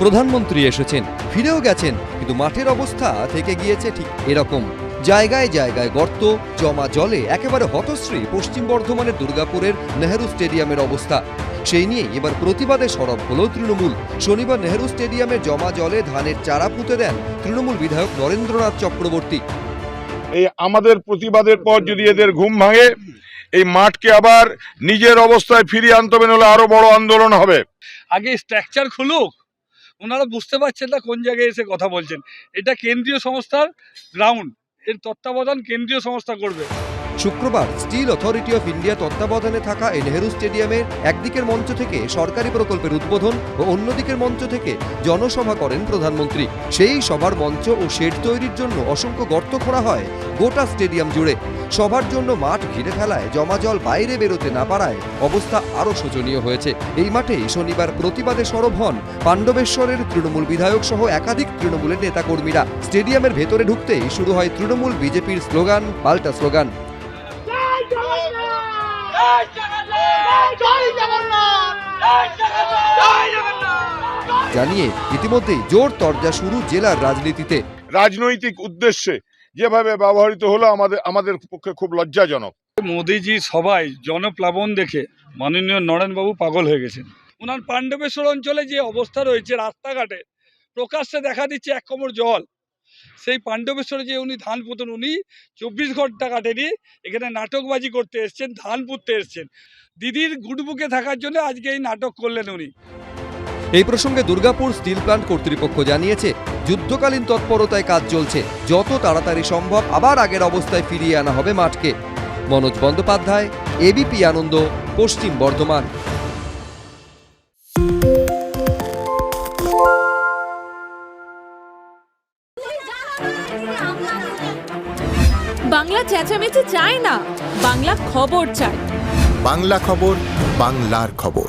প্রধানমন্ত্রী এসেছেন ফিরেও গেছেন কিন্তু মাঠের অবস্থা থেকে গিয়েছে ঠিক এরকম। জায়গায় জায়গায় গর্ত জমা জলে একেবারে হতশ্রী পশ্চিম বর্ধমানের দুর্গাপুরের নেহেরু স্টেডিয়ামের অবস্থা। সেই নিয়ে এবার প্রতিবাদে সরব হল তৃণমূল। শনিবার নেহেরু স্টেডিয়ামে জমা জলে ধানের চারা পুঁতে দেন তৃণমূল বিধায়ক নরেন্দ্রনাথ চক্রবর্তী। এই আমাদের প্রতিবাদের পর যদি এদের ঘুম ভাঙে এই মাঠকে আবার নিজের অবস্থায় ফিরিয়ে আনতে হবে নাহলে আরও বড় আন্দোলন হবে। আগে স্ট্রাকচার খুলুক ওনারা বুঝতে পারছেন না কোন জায়গায় এসে কথা বলছেন। এটা কেন্দ্রীয় সংস্থার গ্রাউন্ড এর তত্ত্বাবধান কেন্দ্রীয় সংস্থা করবে। শুক্রবার স্টিল অথরিটি অফ ইন্ডিয়া তত্ত্বাবধানে থাকা এই নেহেরু স্টেডিয়ামের একদিকের মঞ্চ থেকে সরকারি প্রকল্পের উদ্বোধন ও অন্যদিকের মঞ্চ থেকে জনসভা করেন প্রধানমন্ত্রী। সেই সভার মঞ্চ ও শেড তৈরির জন্য অসংখ্য গর্ত খোঁড়া হয় গোটা স্টেডিয়াম জুড়ে। সবার জন্য মাঠ ঘিরে ফেলায় জমা জল বাইরে বেরোতে না পারায় অবস্থা আরও শোচনীয় হয়েছে। এই মাঠে শনিবার প্রতিবাদে সরব হন পাণ্ডবেশ্বরের তৃণমূল বিধায়ক সহ একাধিক তৃণমূলের নেতাকর্মীরা। স্টেডিয়ামের ভেতরে ঢুকতেই শুরু হয় তৃণমূল বিজেপির স্লোগান পাল্টা স্লোগান। জানিয়ে ইতিমধ্যেই জোর তরজা শুরু জেলার রাজনীতিতে। রাজনৈতিক উদ্দেশ্যে যেভাবে ব্যবহৃত হলো আমাদের আমাদের পক্ষে খুব লজ্জাজনক। মোদিজি সবাই জনপ্লাবন দেখে মাননীয় নরেনবাবু পাগল হয়ে গেছেন। ওনার পাণ্ডবেশ্বর অঞ্চলে যে অবস্থা রয়েছে রাস্তাঘাটে, প্রকাশ্যে দেখা দিচ্ছে এক কোমর জল। সেই পাণ্ডবেশ্বরে যে উনি ধান পুঁতেন, উনি চব্বিশ ঘণ্টা কাটেনি, এখানে নাটকবাজি করতে এসছেন, ধান পুঁততে এসছেন। দিদির গুডবুকে থাকার জন্য আজকে এই নাটক করলেন উনি। এই প্রসঙ্গে দুর্গাপুর স্টিল প্ল্যান্ট কর্তৃপক্ষ জানিয়েছে যুদ্ধকালীন তৎপরতায় কাজ চলছে যত তাড়াতাড়ি সম্ভব আবার আগের অবস্থায় ফিরিয়ে আনা হবে মাঠকে। মনোজ বন্দ্যোপাধ্যায় এবিপি আনন্দ পশ্চিম বর্ধমান। বাংলা চেঁচামেচি চায় না বাংলা খবর চায়। বাংলা খবর বাংলার খবর।